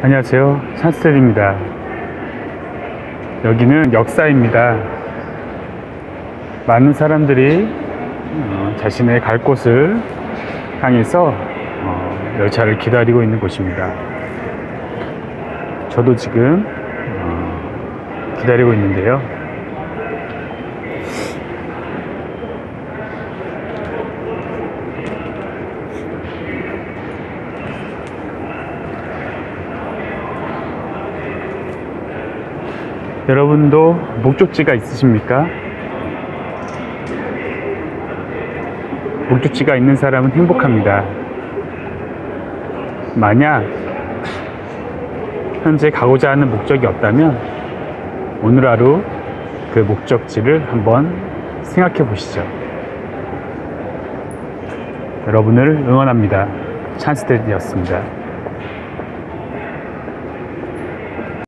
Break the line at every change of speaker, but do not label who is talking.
안녕하세요. 찬스텔입니다. 여기는 역사입니다. 많은 사람들이 어, 자신의 갈 곳을 향해서 어, 열차를 기다리고 있는 곳입니다. 저도 지금 어, 기다리고 있는데요. 여러분도 목적지가 있으십니까? 목적지가 있는 사람은 행복합니다. 만약 현재 가고자 하는 목적이 없다면 오늘 하루 그 목적지를 한번 생각해 보시죠. 여러분을 응원합니다. 찬스데이였습니다.